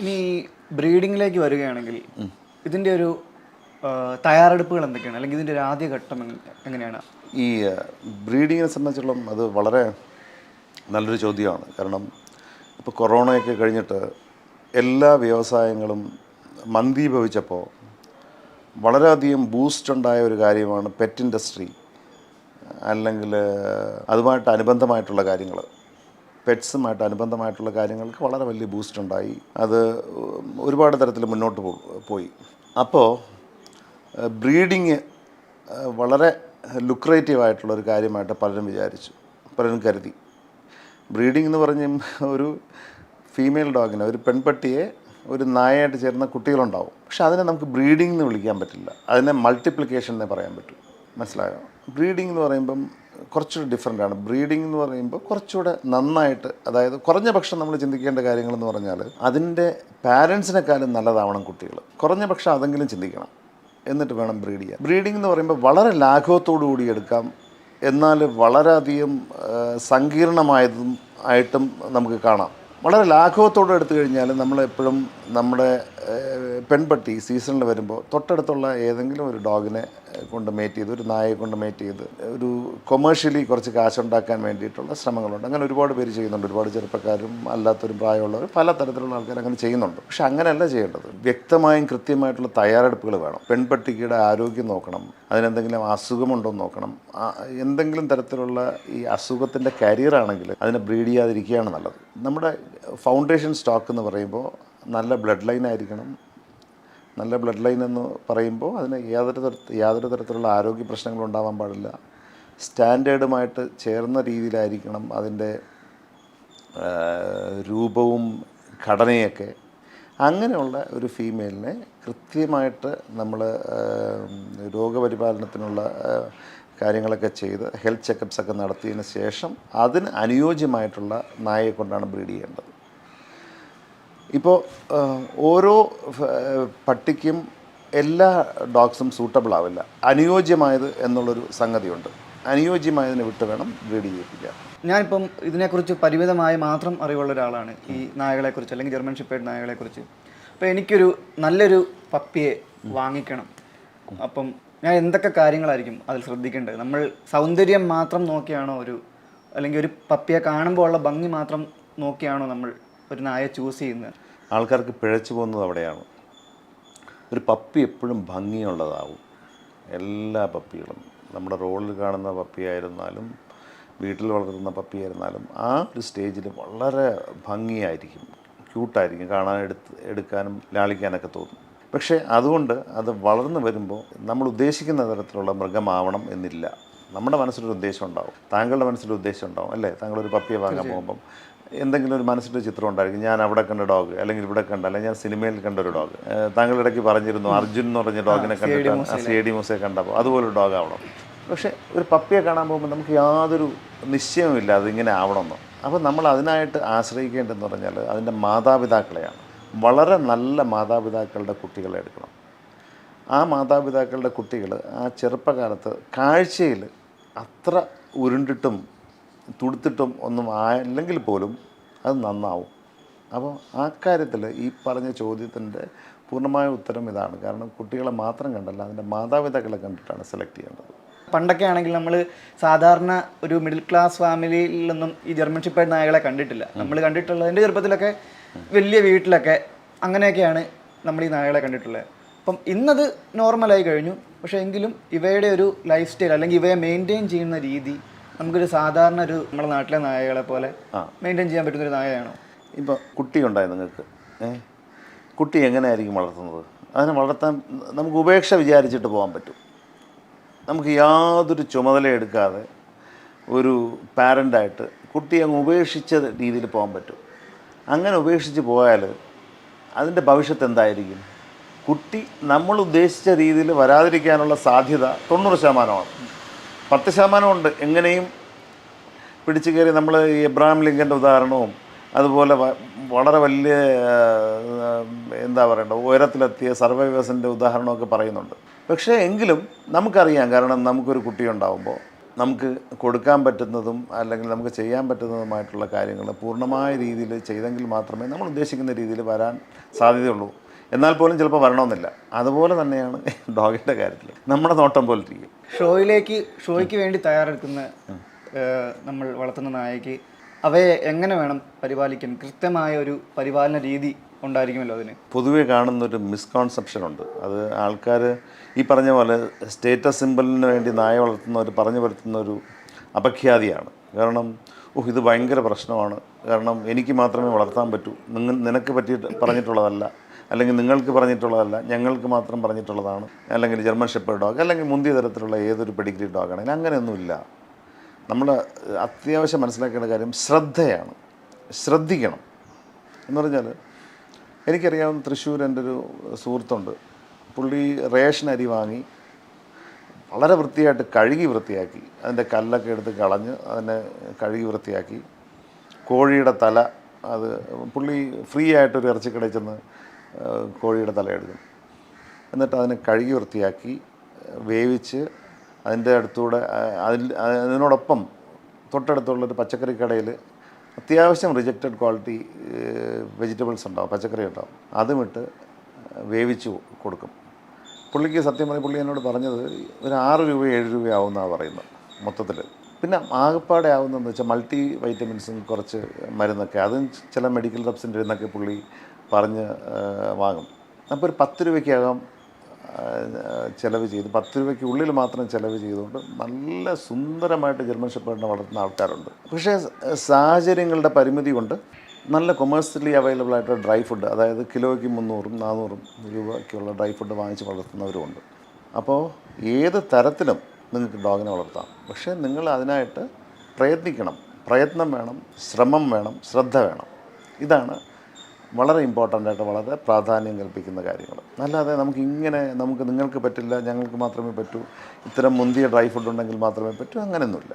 ഇനി ബ്രീഡിങ്ങിലേക്ക് വരികയാണെങ്കിൽ ഇതിന്റെ ഒരു തയ്യാറെടുപ്പുകൾ എന്തൊക്കെയാണ്? അല്ലെങ്കിൽ ഇതിന്റെ ഒരു ആദ്യ ഘട്ടം എങ്ങനെയാണ്? ഈ ബ്രീഡിങ്ങിനെ സംബന്ധിച്ചിടത്തോളം അത് വളരെ നല്ലൊരു ചോദ്യമാണ്. കാരണം ഇപ്പോൾ കൊറോണയൊക്കെ കഴിഞ്ഞിട്ട് എല്ലാ വ്യവസായങ്ങളും മന്ദീഭവിച്ചപ്പോൾ വളരെയധികം ബൂസ്റ്റ് ഉണ്ടായ ഒരു കാര്യമാണ് പെറ്റ് ഇൻഡസ്ട്രി അല്ലെങ്കിൽ അതുമായിട്ട് അനുബന്ധമായിട്ടുള്ള കാര്യങ്ങൾ പെറ്റ്സുമായിട്ട് അനുബന്ധമായിട്ടുള്ള കാര്യങ്ങൾക്ക് വളരെ വലിയ ബൂസ്റ്റ് ഉണ്ടായി. അത് ഒരുപാട് തരത്തിൽ മുന്നോട്ട് പോയി. അപ്പോൾ ബ്രീഡിങ് വളരെ ലുക്രേറ്റീവ് ആയിട്ടുള്ള ഒരു കാര്യമായിട്ട് പലരും വിചാരിച്ചു പലരും കരുതി. ബ്രീഡിംഗ് എന്ന് പറഞ്ഞ ഒരു ഫീമെയിൽ ഡോഗിനെ ഒരു പെൺപട്ടിയെ ഒരു നായയായിട്ട് ചേരുന്ന കുട്ടികളുണ്ടാവും. പക്ഷെ അതിനെ നമുക്ക് ബ്രീഡിംഗ് എന്ന് വിളിക്കാൻ പറ്റില്ല. അതിനെ മൾട്ടിപ്ലിക്കേഷൻ എന്നേ പറയാൻ പറ്റും. മനസ്സിലായോ? ബ്രീഡിംഗ് എന്ന് പറയുമ്പം കുറച്ചുകൂടി ഡിഫറെന്റ് ആണ്. ബ്രീഡിംഗ് എന്ന് പറയുമ്പോൾ കുറച്ചുകൂടെ നന്നായിട്ട് അതായത് കുറഞ്ഞ പക്ഷം നമ്മൾ ചിന്തിക്കേണ്ട കാര്യങ്ങളെന്ന് പറഞ്ഞാൽ അതിന്റെ പാരൻസിനെക്കാളും നല്ലതാവണം കുട്ടികൾ. കുറഞ്ഞ പക്ഷം അതെങ്കിലും ചിന്തിക്കണം. എന്നിട്ട് വേണം ബ്രീഡ് ചെയ്യാൻ. ബ്രീഡിംഗ് എന്ന് പറയുമ്പോൾ വളരെ ലാഘവത്തോടു കൂടി എടുക്കാം. എന്നാൽ വളരെയധികം സങ്കീർണമായതും ആയിട്ടും നമുക്ക് കാണാം. വളരെ ലാഘവത്തോടെ എടുത്തു കഴിഞ്ഞാൽ നമ്മളെപ്പോഴും നമ്മുടെ പെൺപട്ടി സീസണിൽ വരുമ്പോൾ തൊട്ടടുത്തുള്ള ഏതെങ്കിലും ഒരു ഡോഗിനെ കൊണ്ട് മേറ്റ് ചെയ്ത് ഒരു നായയെ കൊണ്ട് മേറ്റ് ചെയ്ത് ഒരു കൊമേഴ്ഷ്യലി കുറച്ച് കാശുണ്ടാക്കാൻ വേണ്ടിയിട്ടുള്ള ശ്രമങ്ങളുണ്ട്. അങ്ങനെ ഒരുപാട് പേര് ചെയ്യുന്നുണ്ട്. ഒരുപാട് ചെറുപ്പക്കാരും അല്ലാത്തൊരു പ്രായമുള്ളവരും പല തരത്തിലുള്ള ആൾക്കാർ അങ്ങനെ ചെയ്യുന്നുണ്ട്. പക്ഷെ അങ്ങനെയല്ല ചെയ്യേണ്ടത്. വ്യക്തമായും കൃത്യമായിട്ടുള്ള തയ്യാറെടുപ്പുകൾ വേണം. പെൺപട്ടികയുടെ ആരോഗ്യം നോക്കണം. അതിനെന്തെങ്കിലും അസുഖമുണ്ടോ എന്ന് നോക്കണം എന്തെങ്കിലും തരത്തിലുള്ള ഈ അസുഖത്തിന്റെ കരിയർ ആണെങ്കിൽ അതിനെ ബ്രീഡ് ചെയ്യാതിരിക്കുകയാണ് നല്ലത്. നമ്മുടെ ഫൗണ്ടേഷൻ സ്റ്റോക്ക് എന്ന് പറയുമ്പോൾ നല്ല ബ്ലഡ് ലൈൻ ആയിരിക്കണം. നല്ല ബ്ലഡ് ലൈൻ എന്ന് പറയുമ്പോൾ അതിന് യാതൊരു തര യാതൊരു തരത്തിലുള്ള ആരോഗ്യ പ്രശ്നങ്ങളും ഉണ്ടാവാൻ പാടില്ല. സ്റ്റാൻഡേർഡുമായിട്ട് ചേർന്ന രീതിയിലായിരിക്കണം അതിന്റെ രൂപവും ഘടനയൊക്കെ. അങ്ങനെയുള്ള ഒരു ഫീമെയിലിനെ കൃത്യമായിട്ട് നമ്മൾ രോഗപരിപാലനത്തിനുള്ള കാര്യങ്ങളൊക്കെ ചെയ്ത് ഹെൽത്ത് ചെക്കപ്സ് ഒക്കെ നടത്തിയതിന് ശേഷം അതിന് അനുയോജ്യമായിട്ടുള്ള നായയെ കൊണ്ടാണ് ബ്രീഡ് ചെയ്യേണ്ടത്. ഇപ്പോൾ ഓരോ പട്ടിക്കും എല്ലാ ഡോഗ്സും സൂട്ടബിൾ ആവില്ല. അനുയോജ്യമായത് എന്നുള്ളൊരു സംഗതിയുണ്ട്. അനുയോജ്യമായതിനെ വിട്ട് വേണം ബ്രീഡ് ചെയ്യിപ്പിക്കാൻ ഞാനിപ്പം ഇതിനെക്കുറിച്ച് പരിമിതമായി മാത്രം അറിവുള്ള ഒരാളാണ് ഈ നായകളെക്കുറിച്ച് അല്ലെങ്കിൽ ജർമ്മൻ ഷിപ്പേഡ് നായകളെക്കുറിച്ച്. അപ്പോൾ എനിക്കൊരു നല്ലൊരു പപ്പിയെ വാങ്ങിക്കണം. അപ്പം ഞാൻ എന്തൊക്കെ കാര്യങ്ങളായിരിക്കും അതിൽ ശ്രദ്ധിക്കേണ്ടത്? നമ്മൾ സൗന്ദര്യം മാത്രം നോക്കിയാണോ ഒരു അല്ലെങ്കിൽ ഒരു പപ്പിയെ കാണുമ്പോൾ ഉള്ള ഭംഗി മാത്രം നോക്കിയാണോ നമ്മൾ ഒരു നായ ചൂസ് ചെയ്യുന്നത്? ആൾക്കാർക്ക് പിഴച്ചു പോകുന്നത് അവിടെയാണ്. ഒരു പപ്പി എപ്പോഴും ഭംഗിയുള്ളതാവും. എല്ലാ പപ്പികളും. നമ്മുടെ റോളിൽ കാണുന്ന പപ്പിയായിരുന്നാലും വീട്ടിൽ വളർത്തുന്ന പപ്പിയായിരുന്നാലും ആ ഒരു സ്റ്റേജിൽ വളരെ ഭംഗിയായിരിക്കും. ക്യൂട്ടായിരിക്കും. കാണാൻ എടുത്ത് എടുക്കാനും ലാളിക്കാനൊക്കെ തോന്നും. പക്ഷേ അതുകൊണ്ട് അത് വളർന്നു വരുമ്പോൾ നമ്മൾ ഉദ്ദേശിക്കുന്ന തരത്തിലുള്ള മൃഗമാവണം എന്നില്ല. നമ്മുടെ മനസ്സിലൊരു ഉദ്ദേശം ഉണ്ടാവും. താങ്കളുടെ മനസ്സിലൊരു ഉദ്ദേശം ഉണ്ടാവും അല്ലേ? താങ്കളൊരു പപ്പിയെ വാങ്ങാൻ പോകുമ്പം. എന്തെങ്കിലും ഒരു മനസ്സിലൊരു ചിത്രം ഉണ്ടായിരിക്കും. ഞാൻ അവിടെ കണ്ട ഡോഗ് അല്ലെങ്കിൽ ഇവിടെ കണ്ട അല്ലെങ്കിൽ ഞാൻ സിനിമയിൽ കണ്ട ഒരു ഡോഗ്. താങ്കൾ ഇടയ്ക്ക് പറഞ്ഞിരുന്നു അർജുൻ എന്ന് പറഞ്ഞ ഡോഗിനെ കണ്ടിട്ടാണ് സി ഡി മൂസയെ കണ്ടപ്പോൾ അതുപോലെ ഒരു ഡോഗ് ആവണം. പക്ഷേ ഒരു പപ്പിയെ കാണാൻ പോകുമ്പോൾ നമുക്ക് യാതൊരു നിശ്ചയവുമില്ല അതിങ്ങനെ ആവണമെന്ന്. അപ്പോൾ നമ്മൾ അതിനായിട്ട് ആശ്രയിക്കേണ്ടതെന്ന് പറഞ്ഞാൽ അതിന്റെ മാതാപിതാക്കളെയാണ്. വളരെ നല്ല മാതാപിതാക്കളുടെ കുട്ടികളെ എടുക്കണം. ആ മാതാപിതാക്കളുടെ കുട്ടികൾ ആ ചെറുപ്പകാലത്ത് കാഴ്ചയിൽ അത്ര ഉരുണ്ടിട്ടും തുടുത്തിട്ടും ഒന്നും ആയില്ലെങ്കിൽ പോലും അത് നന്നാവും. അപ്പോൾ ആ കാര്യത്തിൽ ഈ പറഞ്ഞ ചോദ്യത്തിന്റെ പൂർണമായ ഉത്തരം ഇതാണ്. കാരണം കുട്ടികളെ മാത്രം കണ്ടല്ല അതിന്റെ മാതാപിതാക്കളെ കണ്ടിട്ടാണ് സെലക്ട് ചെയ്യേണ്ടത്. പണ്ടൊക്കെ ആണെങ്കിൽ നമ്മൾ സാധാരണ ഒരു മിഡിൽ ക്ലാസ് ഫാമിലിയിൽ നിന്നും ഈ ജർമ്മൻ ഷിപ്പേഡ് നായകളെ കണ്ടിട്ടില്ല. നമ്മൾ കണ്ടിട്ടുള്ളത് എന്റെ ചെറുപ്പത്തിലൊക്കെ വലിയ വീട്ടിലൊക്കെ അങ്ങനെയൊക്കെയാണ് നമ്മൾ ഈ നായകളെ കണ്ടിട്ടുള്ളത്. അപ്പം ഇന്നത് നോർമലായി കഴിഞ്ഞു. പക്ഷേ എങ്കിലും ഇവയുടെ ഒരു ലൈഫ് സ്റ്റൈൽ അല്ലെങ്കിൽ ഇവയെ മെയിന്റെയിൻ ചെയ്യുന്ന രീതി നമുക്കൊരു സാധാരണ ഒരു നമ്മുടെ നാട്ടിലെ നായകളെ പോലെ മെയിന്റെയിൻ ചെയ്യാൻ പറ്റുന്ന ഒരു നായയാണോ? ഇപ്പോൾ കുട്ടിയുണ്ടായി നിങ്ങൾക്ക്. ഏ? കുട്ടി എങ്ങനെയായിരിക്കും വളർത്തുന്നത്? അതിനെ വളർത്താൻ നമുക്ക് ഉപേക്ഷ വിചാരിച്ചിട്ട് പോകാൻ പറ്റും. നമുക്ക് യാതൊരു ചുമതല എടുക്കാതെ ഒരു പാരന്റായിട്ട് കുട്ടി അങ്ങ് ഉപേക്ഷിച്ച രീതിയിൽ പോകാൻ പറ്റും. അങ്ങനെ ഉപേക്ഷിച്ച് പോയാൽ അതിന്റെ ഭവിഷ്യത്ത് എന്തായിരിക്കും? കുട്ടി നമ്മൾ ഉദ്ദേശിച്ച രീതിയിൽ വരാതിരിക്കാനുള്ള സാധ്യത തൊണ്ണൂറ് ശതമാനമാണ്. പത്ത് ശതമാനമുണ്ട്. എങ്ങനെയും പിടിച്ചു കയറി നമ്മൾ ഈ എബ്രഹാം ലിങ്കന്റെ ഉദാഹരണവും അതുപോലെ വളരെ വലിയ എന്താ പറയണ്ട ഉയരത്തിലെത്തിയ സർവൈവേഴ്സിന്റെ ഉദാഹരണമൊക്കെ പറയുന്നുണ്ട്. പക്ഷേ എങ്കിലും നമുക്കറിയാം കാരണം നമുക്കൊരു കുട്ടിയുണ്ടാവുമ്പോൾ നമുക്ക് കൊടുക്കാൻ പറ്റുന്നതും അല്ലെങ്കിൽ നമുക്ക് ചെയ്യാൻ പറ്റുന്നതുമായിട്ടുള്ള കാര്യങ്ങൾ പൂർണമായ രീതിയിൽ ചെയ്തെങ്കിൽ മാത്രമേ നമ്മൾ ഉദ്ദേശിക്കുന്ന രീതിയിൽ വരാൻ സാധ്യതയുള്ളൂ. എന്നാൽ പോലും ചിലപ്പോൾ വരണമെന്നില്ല. അതുപോലെ തന്നെയാണ് ഡോഗിന്റെ കാര്യത്തിൽ നമ്മുടെ നോട്ടം പോലെ ഇരിക്കും ഷോയിലേക്ക് ഷോയ്ക്ക് വേണ്ടി തയ്യാറെടുക്കുന്ന നമ്മൾ വളർത്തുന്ന നായക്ക് അവയെ എങ്ങനെ വേണം പരിപാലിക്കാൻ? കൃത്യമായ ഒരു പരിപാലന രീതി ഉണ്ടായിരിക്കുമല്ലോ അതിന്. പൊതുവെ കാണുന്നൊരു മിസ്കോൺസെപ്ഷൻ ഉണ്ട്. അത് ആൾക്കാർ ഈ പറഞ്ഞ പോലെ സ്റ്റേറ്റസ് സിമ്പിളിന് വേണ്ടി നായ വളർത്തുന്നവർ പറഞ്ഞു വരുത്തുന്ന ഒരു അപഖ്യാതിയാണ്. കാരണം ഓഹ് ഇത് ഭയങ്കര പ്രശ്നമാണ്. കാരണം എനിക്ക് മാത്രമേ വളർത്താൻ പറ്റൂ. നിങ്ങൾ നിനക്ക് പറ്റിയിട്ട് പറഞ്ഞിട്ടുള്ളതല്ല. അല്ലെങ്കിൽ നിങ്ങൾക്ക് പറഞ്ഞിട്ടുള്ളതല്ല ഞങ്ങൾക്ക് മാത്രം പറഞ്ഞിട്ടുള്ളതാണ് അല്ലെങ്കിൽ ജർമ്മൻ ഷെപ്പേർഡ് ഡോഗ് അല്ലെങ്കിൽ മുന്തിയ തരത്തിലുള്ള ഏതൊരു പെഡിഗ്രി ഡോഗ് ആണെങ്കിലും അങ്ങനെയൊന്നുമില്ല. നമ്മൾ അത്യാവശ്യം മനസ്സിലാക്കേണ്ട കാര്യം ശ്രദ്ധയാണ്. ശ്രദ്ധിക്കണം. എന്ന് പറഞ്ഞാൽ എനിക്കറിയാവുന്ന തൃശ്ശൂർ എന്റെ ഒരു സുഹൃത്തുണ്ട്. പുള്ളി റേഷൻ അരി വാങ്ങി വളരെ വൃത്തിയായിട്ട് കഴുകി വൃത്തിയാക്കി. അതിന്റെ കല്ലൊക്കെ എടുത്ത് കളഞ്ഞ് അതിനെ കഴുകി വൃത്തിയാക്കി. കോഴിയുടെ തല അത് പുള്ളി ഫ്രീ ആയിട്ടൊരു ഇറച്ചിക്കടയിൽ ചെന്ന് കോഴിയുടെ തലയെടുക്കും. എന്നിട്ട് അതിനെ കഴുകി വൃത്തിയാക്കി വേവിച്ച് അതിന്റെ അടുത്തൂടെ അതിൽ അതിനോടൊപ്പം തൊട്ടടുത്തുള്ളൊരു പച്ചക്കറി കടയിൽ അത്യാവശ്യം റിജക്റ്റഡ് ക്വാളിറ്റി വെജിറ്റബിൾസ് ഉണ്ടാവും പച്ചക്കറി ഉണ്ടാവും. അതുമിട്ട് വേവിച്ച് കൊടുക്കും. പുള്ളിക്ക് സത്യം പറഞ്ഞ പുള്ളി എന്നോട് പറഞ്ഞത് ഒരു ആറ് രൂപ ഏഴ് രൂപയാവുമെന്നാണ് പറയുന്നത് മൊത്തത്തിൽ. പിന്നെ ആകപ്പാടെ ആവുന്നതെന്ന് വെച്ചാൽ മൾട്ടി വൈറ്റമിൻസും കുറച്ച് മരുന്നൊക്കെ അതും ചില മെഡിക്കൽ റെപ്സിന്റെ നിന്നൊക്കെ പുള്ളി പറഞ്ഞ് വാങ്ങും. അപ്പോൾ ഒരു പത്ത് രൂപയ്ക്കകം ചിലവ് ചെയ്ത് പത്ത് രൂപയ്ക്ക് ഉള്ളിൽ മാത്രം ചിലവ് ചെയ്തുകൊണ്ട് നല്ല സുന്ദരമായിട്ട് ജർമ്മൻ ഷെപ്പേർഡിനെ വളർത്തുന്ന ആൾക്കാരുണ്ട്. പക്ഷേ സാഹചര്യങ്ങളുടെ പരിമിതി കൊണ്ട് നല്ല കൊമേഴ്സ്യലി അവൈലബിൾ ആയിട്ടുള്ള ഡ്രൈ ഫുഡ് അതായത് കിലോയ്ക്ക് മുന്നൂറും നാനൂറും രൂപയ്ക്കുള്ള ഡ്രൈ ഫുഡ് വാങ്ങിച്ച് വളർത്തുന്നവരുമുണ്ട്. അപ്പോൾ ഏത് തരത്തിലും നിങ്ങൾക്ക് ഡോഗിനെ വളർത്താം. പക്ഷേ നിങ്ങൾ അതിനായിട്ട് പ്രയത്നിക്കണം. പ്രയത്നം വേണം ശ്രമം വേണം ശ്രദ്ധ വേണം. ഇതാണ് വളരെ ഇമ്പോർട്ടന്റ് ആയിട്ട് വളരെ പ്രാധാന്യം കൽപ്പിക്കുന്ന കാര്യങ്ങൾ. അല്ലാതെ നമുക്ക് ഇങ്ങനെ നമുക്ക് നിങ്ങൾക്ക് പറ്റില്ല ഞങ്ങൾക്ക് മാത്രമേ പറ്റൂ ഇത്തരം മുന്തിയ ഡ്രൈ ഫുഡ് ഉണ്ടെങ്കിൽ മാത്രമേ പറ്റൂ അങ്ങനെയൊന്നുമില്ല.